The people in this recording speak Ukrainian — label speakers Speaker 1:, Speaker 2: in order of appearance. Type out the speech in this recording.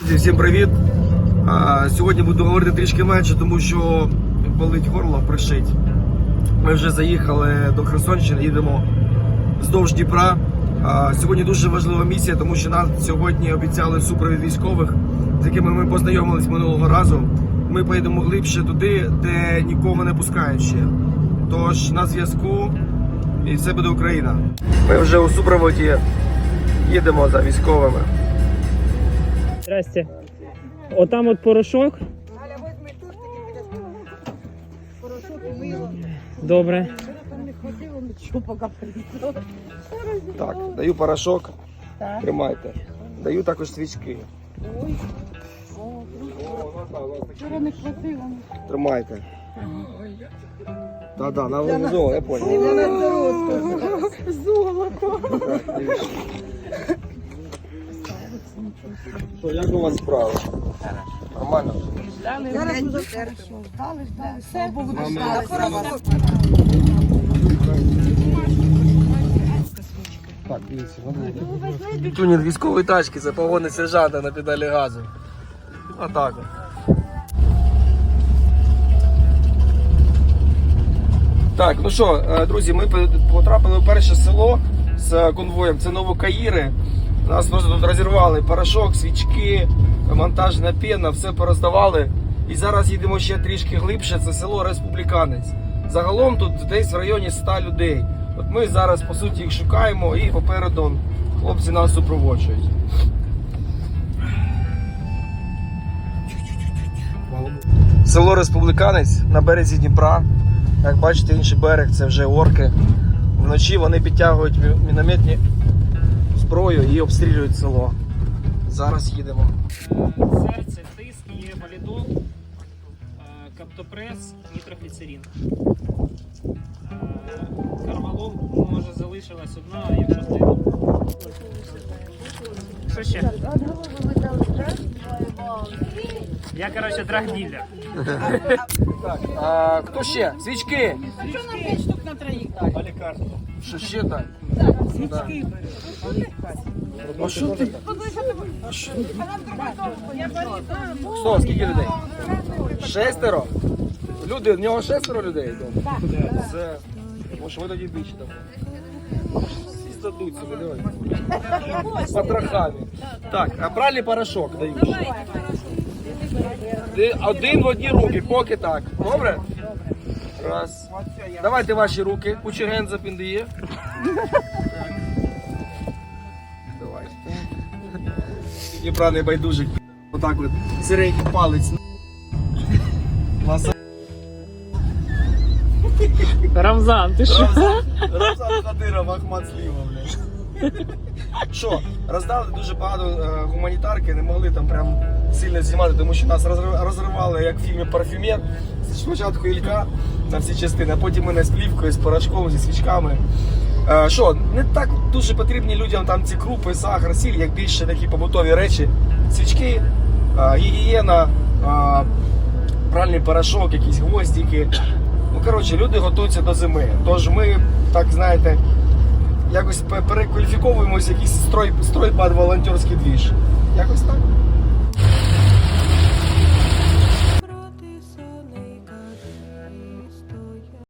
Speaker 1: Друзі, Всім привіт! Сьогодні буду говорити трішки менше, тому що болить горло, пришить. Ми вже заїхали до Херсонщини, їдемо вздовж Дніпра. Сьогодні дуже важлива місія, тому що нам сьогодні обіцяли супровід військових, з якими ми познайомились минулого разу. Ми поїдемо глибше туди, де нікого не пускають ще. Тож на зв'язку і все буде Україна. Ми вже у супроводі їдемо за військовими.
Speaker 2: Здрасте. Отам от порошок.
Speaker 3: Порошок і мило.
Speaker 2: Добре.
Speaker 3: Там не хватило, нічого поки прийшло.
Speaker 1: Так, даю порошок,
Speaker 3: Так.
Speaker 1: тримайте. Даю також свічки.
Speaker 3: Ой. Вчора не хватило.
Speaker 1: Тримайте. Так, так, на вивізо, я понял.
Speaker 3: Золото.
Speaker 1: Що, як у вас справа? Нормально?
Speaker 3: Зараз уже хорошо. Ждали, ждали. Все, Богу дождали.
Speaker 1: Так, дивіться, Тюнінг військової тачки, це погони сержанта на педалі газу. Отак от. Так, ну що, е, друзі, ми потрапили в перше село з конвоєм. Це Новокаїри. Нас просто тут розірвали порошок, свічки, монтажна пена, все пороздавали. І зараз їдемо ще трішки глибше. Це село Республіканець. Загалом тут десь в районі 100 людей. От ми зараз по суті їх шукаємо і попереду хлопці нас супроводжують. Село Республіканець на березі Дніпра. Як бачите, інший берег це вже орки. Вночі вони підтягують мінометні зброю і обстрілюють село. Зараз їдемо.
Speaker 2: Серце, тиск, є валідол, е, каптопрес, нітрогліцерин. Е, Карвалол, може залишилась одна, якщо ти. Що ще? Я, коротше, драгділер.
Speaker 1: Так, а, хто ще? Свічки!
Speaker 3: А що нам 5 штук на троїх дати?
Speaker 1: Що ще так?
Speaker 3: Свічки
Speaker 1: А що ти?
Speaker 3: Я борю.
Speaker 1: Хто? Скільки людей? Шестеро? Люди, в нього шестеро людей вдома? Це. Може ви тоді більше там. Всі здадуть собі, давай. З потрохами. Так, а пральний порошок дають. Ти один в одні руки, поки так. Добре? Раз. Давайте ваші руки. Кучерген запіндиє. Давайте. Єбраний байдужик. Отак от. Середній палець.
Speaker 2: Рамзан, ти що?
Speaker 1: Рамзан Рамзан Кадиров, Ахмат Сліва, блядь. Що, роздали дуже багато е, гуманітарки, не могли там прям сильно знімати, тому що нас розрив- розривали, як в фільмі Парфюмер. Спочатку Ілька на всі частини, а потім ми з плівкою, з порошком, зі свічками. Е, Що, не так дуже потрібні людям там ці крупи, сахар, сіль, як більше такі побутові речі. Свічки, е, гігієна, пральний порошок, якісь гвоздики. Ну, коротше, люди готуються до зими. Тож ми, так знаєте, якось перекваліфіковуємося в якийсь строй, стройбат волонтерський двіж. Якось так.